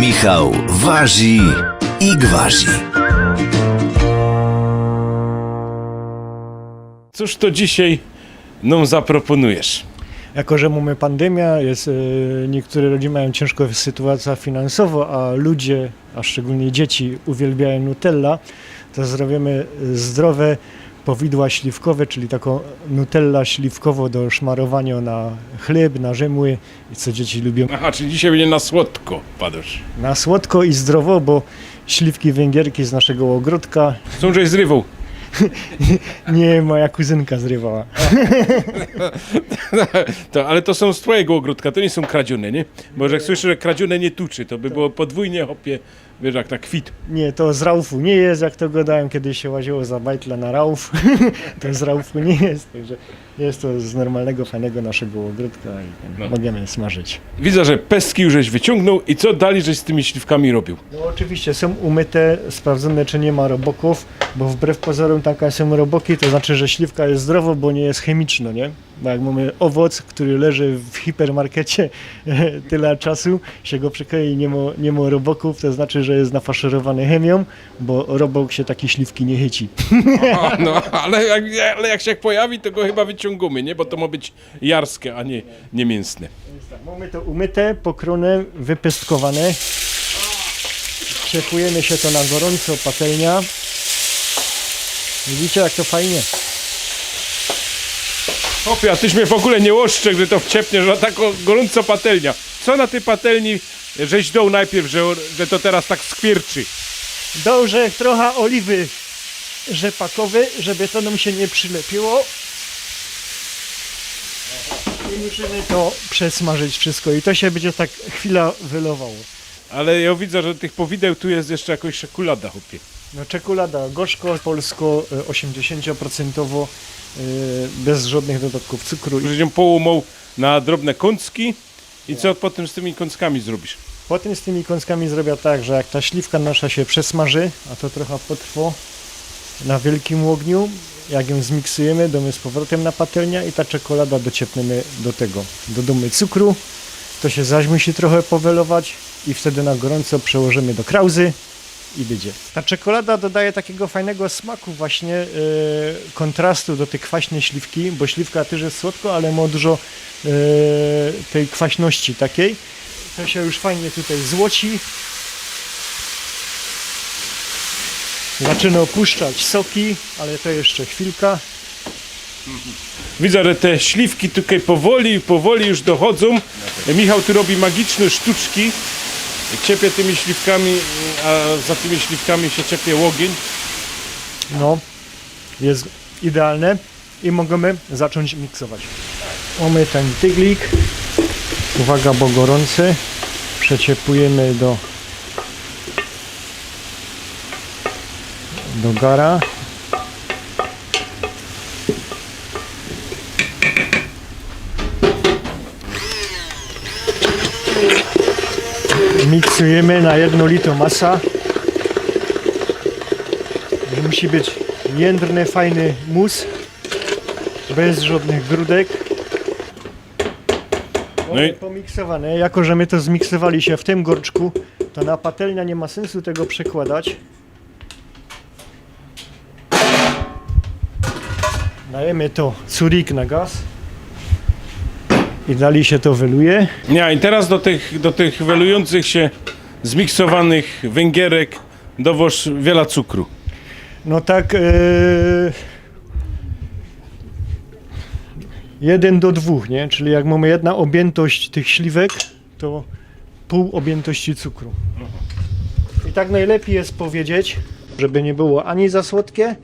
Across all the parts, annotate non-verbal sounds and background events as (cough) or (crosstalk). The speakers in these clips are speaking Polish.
Michał waży i gwarzy. Cóż to dzisiaj nam zaproponujesz? Jako, że mamy pandemia, jest, e, niektóre rodziny mają ciężką sytuację finansowo, a ludzie, a szczególnie dzieci, uwielbiają Nutella, to zrobimy zdrowe powidła śliwkowe, czyli taką Nutella śliwkowo do szmarowania na chleb, na rzemły, co dzieci lubią. Aha, czyli dzisiaj będzie na słodko, padasz. Na słodko i zdrowo, bo śliwki węgierki z naszego ogródka Są żeś zrywał. (laughs) nie moja kuzynka zrywała. (laughs) To, ale to są z twojego ogródka, to nie są kradzione, nie? Bo jak słyszę, że kradzione nie tuczy, to by było podwójnie, hopie, wiesz, jak tak kwit. Nie, to z Raufu nie jest, jak to gadałem, kiedyś się łaziło za bajtla na Rauf. (laughs) to z Raufu nie jest, także jest to z normalnego, fajnego naszego ogródka i No. możemy smażyć. Widzę, że pestki już żeś wyciągnął i co dalej żeś z tymi śliwkami robił? No oczywiście są umyte, sprawdzone czy nie ma roboków, bo wbrew pozorom taka są roboki, to znaczy, że śliwka jest zdrowa, bo nie jest chemiczna, nie? Bo jak mamy owoc, który leży w hipermarkecie (laughs) tyle czasu, się go przyklei i nie ma, nie ma roboków, to znaczy, że jest nafaszerowany chemią, bo robok się takie śliwki nie chyci. A, no, ale jak, ale jak się pojawi, to go chyba wyciągamy, nie? Bo to ma być jarskie, a nie, nie mięsne. Mamy to umyte, pokrone, wypestkowane. Przepujemy się to na gorąco, patelnia. Widzicie jak to fajnie. Hopie, a tyś mnie w ogóle nie oszczek, że to wciepniesz, że taką gorąco patelnia. Co na tej patelni żeś dał najpierw, że, że to teraz tak skwierczy? Dobrze, trochę oliwy rzepakowe, żeby to nam się nie przylepiło. I musimy to przesmażyć wszystko i to się będzie tak chwila wylowało. Ale ja widzę, że tych powideł tu jest jeszcze jakoś czekolada, hopie. No czekolada gorzko, polsko e, 80% e, bez żadnych dodatków cukru. Ją połumał na drobne kącki i co potem z tymi kąckami zrobisz? Potem z tymi kąskami zrobię tak, że jak ta śliwka nasza się przesmaży, a to trochę potrwa na wielkim ogniu, jak ją zmiksujemy, damy z powrotem na patelnię i ta czekolada dociepniemy do tego. Dodamy cukru, to się zaś musi trochę powelować i wtedy na gorąco przełożymy do krauzy i będzie. Ta czekolada dodaje takiego fajnego smaku właśnie e, kontrastu do tej kwaśnej śliwki, bo śliwka też jest słodko, ale ma dużo e, tej kwaśności takiej. To się już fajnie tutaj złoci. Zaczyna opuszczać soki, ale to jeszcze chwilka. Widzę, że te śliwki tutaj powoli, powoli już dochodzą. Michał tu robi magiczne sztuczki. Ciepie tymi śliwkami, a za tymi śliwkami się ciepie łogień. No, jest idealne i możemy zacząć miksować. Mamy ten tyglik. Uwaga, bo gorący. Przeciepujemy do do gara. Miksujemy na jedno lito masa. Musi być jędrny, fajny mus, bez żadnych grudek. No i- Pomiksowane, jako że my to zmiksowali się w tym gorczku, to na patelnia nie ma sensu tego przekładać. Dajemy to curik na gaz i dalej się to wyluje. Nie, i teraz do tych, do tych welujących się zmiksowanych węgierek dowoż wiele cukru. No tak. E... Jeden do dwóch, nie? Czyli jak mamy jedna objętość tych śliwek, to pół objętości cukru. I tak najlepiej jest powiedzieć, żeby nie było ani za słodkie,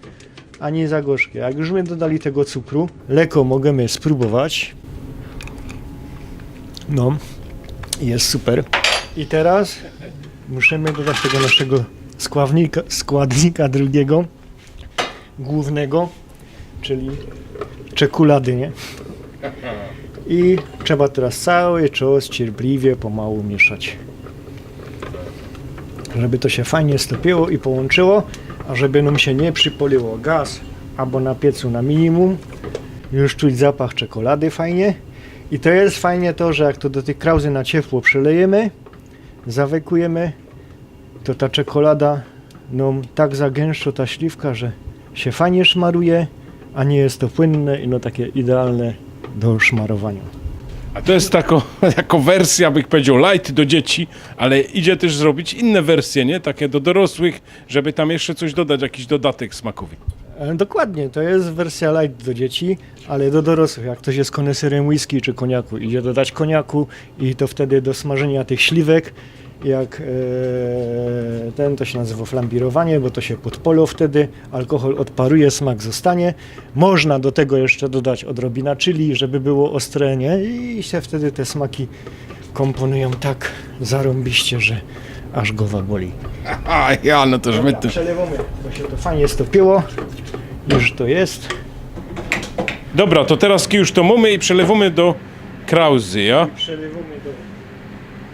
ani za gorzkie. Jak już my dodali tego cukru, lekko możemy spróbować. No, jest super. I teraz musimy dodać tego naszego składnika, składnika drugiego, głównego, czyli czekolady, nie? I trzeba teraz cały czas cierpliwie, pomału mieszać. Żeby to się fajnie stopiło i połączyło, a żeby nam się nie przypoliło gaz albo na piecu na minimum. Już czuć zapach czekolady fajnie. I to jest fajnie to, że jak to do tych krauzy na ciepło przelejemy, zawekujemy, to ta czekolada no tak zagęszczo ta śliwka, że się fajnie szmaruje, a nie jest to płynne i no takie idealne do szmarowania. A to jest tako, (laughs) jako wersja, bych powiedział, light do dzieci, ale idzie też zrobić inne wersje, nie? Takie do dorosłych, żeby tam jeszcze coś dodać, jakiś dodatek smakowy. E, Dokładnie, to jest wersja light do dzieci, ale do dorosłych. Jak ktoś jest koneserem whisky czy koniaku, idzie dodać koniaku i to wtedy do smażenia tych śliwek, jak e, ten, to się nazywa flambirowanie, bo to się podpolo wtedy, alkohol odparuje, smak zostanie. Można do tego jeszcze dodać odrobina chili, żeby było ostre, nie? I się wtedy te smaki komponują tak zarąbiście, że aż głowa boli. A ja, no to my tu... Przelewamy, bo się to fajnie stopiło. Już to jest. Dobra, to teraz już to mamy i przelewamy do krauzy, ja? Przelewamy do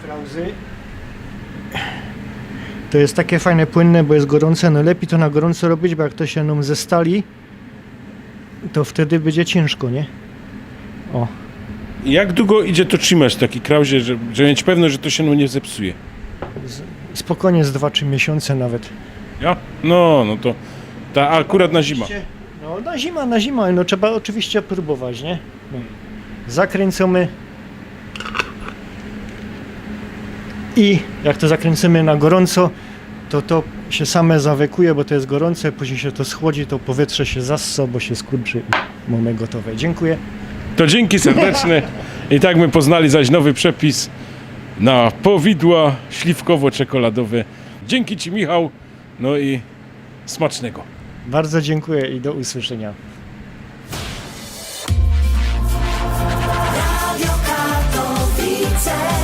krauzy. To jest takie fajne, płynne, bo jest gorące. No lepiej to na gorąco robić, bo jak to się nam ze stali, to wtedy będzie ciężko, nie? O, Jak długo idzie to trzymać taki krauzie, żeby, żeby mieć pewność, że to się no nie zepsuje? Spokojnie z 2-3 miesiące nawet. Ja? No, no to ta akurat na zima. No na zima, na zima, no trzeba oczywiście próbować, nie? No. Zakręcamy i jak to zakręcimy na gorąco, to to się same zawekuje, bo to jest gorące, później się to schłodzi, to powietrze się zassa, bo się skurczy i mamy gotowe. Dziękuję. To dzięki serdeczne. I tak my poznali zaś nowy przepis na powidła śliwkowo-czekoladowe. Dzięki Ci Michał, no i smacznego. Bardzo dziękuję i do usłyszenia. Radio Katowice.